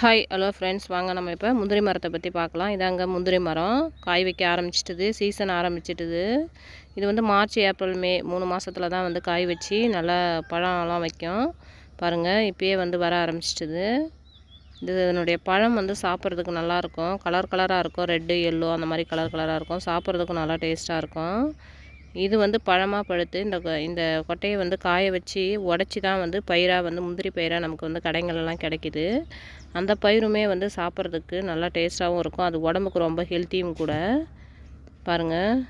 Hi hello friends வாங்க நம்ம இப்போ முந்திரி மரத்தை பற்றி பார்க்கலாம். இதாங்க முந்திரி மரம். காய் வைக்க ஆரம்பிச்சிட்டுது. சீசன் ஆரம்பிச்சிட்டுது. இது வந்து மார்ச் ஏப்ரல் மே மூணு மாதத்தில் தான் வந்து காய் வச்சு நல்லா பழம்லாம் வைக்கும். பாருங்கள் இப்போயே வந்து வர ஆரம்பிச்சிட்டுது. இது இதனுடைய பழம் வந்து சாப்பிட்றதுக்கு நல்லாயிருக்கும் கலர் கலராக இருக்கும். ரெட்டு எல்லோ அந்த மாதிரி கலர் கலராக இருக்கும். சாப்பிட்றதுக்கும் நல்லா டேஸ்ட்டாக இருக்கும். இது வந்து பழமாக பழுத்து இந்த இந்த கொட்டையை வந்து காய வச்சு உடச்சி தான் வந்து பயிராக வந்து முந்திரி பயிராக நமக்கு வந்து கடைங்களெல்லாம் கிடைக்கிது. அந்த பயிருமே வந்து சாப்பிட்றதுக்கு நல்லா டேஸ்ட்டாகவும் இருக்கும். அது உடம்புக்கு ரொம்ப ஹெல்த்தியும் கூட. பாருங்கள்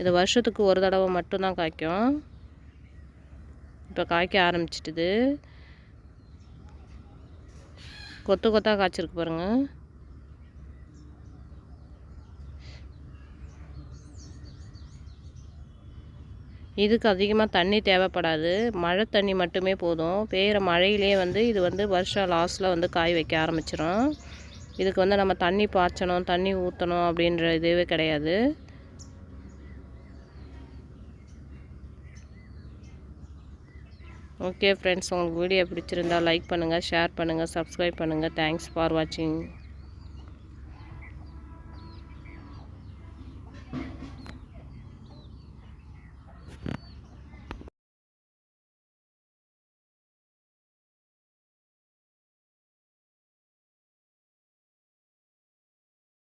இது வருஷத்துக்கு ஒரு தடவை மட்டும்தான் காய்க்கும். இப்போ காய்க்க ஆரம்பிச்சிட்டுது. கொத்து கொத்தாக காய்ச்சிருக்கு பாருங்கள் இதுக்கு அதிகமாக தண்ணி தேவைப்படாது. மழை தண்ணி மட்டுமே போதும். பெய்கிற மழையிலே வந்து இது வந்து வருஷம் லாஸ்ட்டில் வந்து காய் வைக்க ஆரம்பிச்சிடும் இதுக்கு வந்து நம்ம தண்ணி பாய்ச்சணும் தண்ணி ஊற்றணும் அப்படின்ற இதுவே கிடையாது. ஓகே ஃப்ரெண்ட்ஸ் உங்களுக்கு வீடியோ பிடிச்சிருந்தா லைக் பண்ணுங்கள் ஷேர் பண்ணுங்கள் சப்ஸ்கிரைப் பண்ணுங்கள் தேங்க்ஸ் ஃபார் வாட்சிங்